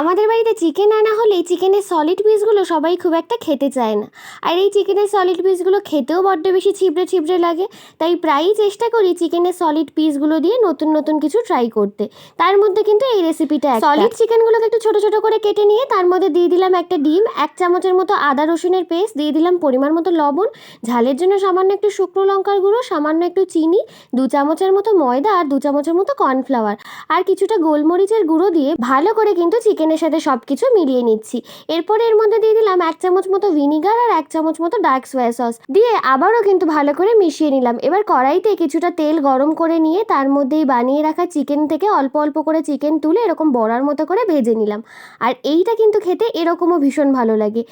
আমাদের বাড়িতে চিকেন আনা হলে চিকেনের সলিড পিসগুলো সবাই খুব একটা খেতে চায় না। আর এই চিকেনের সলিড পিসগুলো খেতেও বড্ড বেশি ছিবড়ে ছিবড়ে লাগে। তাই প্রায়ই চেষ্টা করি চিকেনের সলিড পিসগুলো দিয়ে নতুন নতুন কিছু ট্রাই করতে। তার মধ্যে কিন্তু এই রেসিপিটা সলিড চিকেনগুলোকে একটু ছোট ছোট করে কেটে নিয়ে তার মধ্যে দিয়ে দিলাম একটা ডিম, এক চামচের মতো আদা রসুনের পেস্ট, দিয়ে দিলাম পরিমাণ মতো লবণ, ঝালের জন্য সামান্য একটু শুকনো লঙ্কার গুঁড়ো, সামান্য একটু চিনি, দু চামচের মতো ময়দা আর দু চামচের মতো কর্নফ্লাওয়ার আর কিছুটা গোলমরিচের গুঁড়ো দিয়ে ভালো করে কিন্তু চিকেনের সাথে সব কিছু মিলিয়ে নিচ্ছি। এরপরে এর মধ্যে দিয়ে দিলাম এক চামচ মতো ভিনিগার আর এক চামচ মতো ডার্ক সোয়া সস। দিয়ে আবারও কিন্তু ভালো করে মিশিয়ে নিলাম। এবার কড়াইতে কিছুটা তেল গরম করে নিয়ে তার মধ্যেই বানিয়ে রাখা চিকেন থেকে অল্প অল্প করে চিকেন তুলে এরকম বড়ার মতো করে ভেজে নিলাম। আর এইটা কিন্তু খেতে এরকমও ভীষণ ভালো লাগে।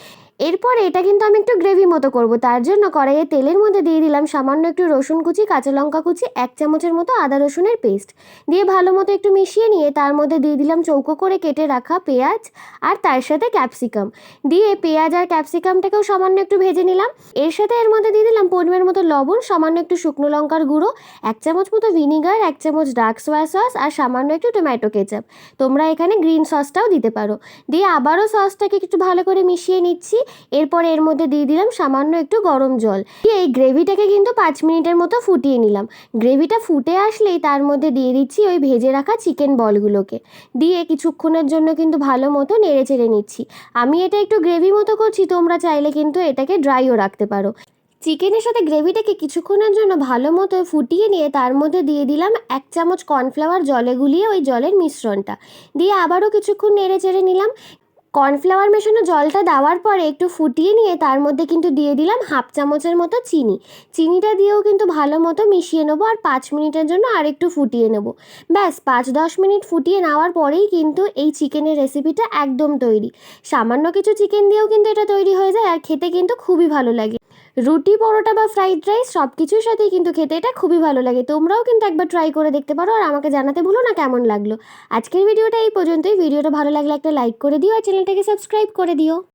এরপরে এটা কিন্তু আমি একটু গ্রেভি মতো করব। তার জন্য কড়াইয়ে তেলের মধ্যে দিয়ে দিলাম সামান্য একটু রসুন কুচি, কাঁচা লঙ্কা কুচি, এক চামচের মতো আদা রসুনের পেস্ট দিয়ে ভালো মতো একটু মিশিয়ে নিয়ে তার মধ্যে দিয়ে দিলাম চৌকো করে কেটে রাখা পেঁয়াজ আর তার সাথে ক্যাপসিকাম দিয়ে পেঁয়াজ আর ক্যাপসিকামটাকেও সামান্য একটু ভেজে নিলাম। এর সাথে এর মধ্যে দিয়ে দিলাম পরিমাণ মতো লবণ, সামান্য একটু শুকনো লঙ্কার গুঁড়ো, এক চামচ মতো ভিনিগার এক চামচ ডার্ক সোয়া সস আর সামান্য একটু টমেটো কেচাপ তোমরা এখানে গ্রিন সসটাও দিতে পারো। দিয়ে আবারও সসটাকে একটু ভালো করে মিশিয়ে নিচ্ছি। এরপরে এর মধ্যে দিয়ে দিলাম সামান্য একটু গরম জল। দিয়ে এই গ্রেভিটাকে কিন্তু পাঁচ মিনিটের মতো ফুটিয়ে নিলাম। গ্রেভিটা ফুটে আসলেই তার মধ্যে দিয়ে দিচ্ছি ওই ভেজে রাখা চিকেন বলগুলোকে। দিয়ে কিছুক্ষণের জন্য কিন্তু ভালো মতো নেড়ে চেড়ে নিচ্ছি। আমি এটা একটু গ্রেভি মতো করছি, তোমরা চাইলে কিন্তু এটাকে ড্রাইও রাখতে পারো। চিকেনের সাথে গ্রেভিটাকে কিছুক্ষণের জন্য ভালো মতো ফুটিয়ে নিয়ে তার মধ্যে দিয়ে দিলাম এক চামচ কর্নফ্লাওয়ার জলে গুলিয়ে ওই জলের মিশ্রণটা। দিয়ে আবারও কিছুক্ষণ নেড়ে চেড়ে নিলাম। কর্নফ্লাওয়ার মেশানো জলটা দেওয়ার পরে একটু ফুটিয়ে নিয়ে তার মধ্যে কিন্তু দিয়ে দিলাম হাফ চামচের মতো চিনি। চিনিটা দিয়েও কিন্তু ভালো মতো মিশিয়ে নেব আর পাঁচ মিনিটের জন্য আর একটু ফুটিয়ে নেব। ব্যাস, পাঁচ দশ মিনিট ফুটিয়ে নেওয়ার পরেই কিন্তু এই চিকেনের রেসিপিটা একদম তৈরি। সামান্য কিছু চিকেন দিয়েও কিন্তু এটা তৈরি হয়ে যায় আর খেতে কিন্তু খুবই ভালো লাগে। রুটি, পরোটা বা ফ্রাইড রাইস সব কিছুর সাথেই কিন্তু খেতে এটা খুবই ভালো লাগে। তোমরাও কিন্তু একবার ট্রাই করে দেখতে পারো আর আমাকে জানাতে ভুলো না কেমন লাগল। আজকের ভিডিওটা এই পর্যন্তই। ভিডিওটা ভালো লাগলে একটা লাইক করে দিও আর চ্যানেলটাকে সাবস্ক্রাইব করে দিও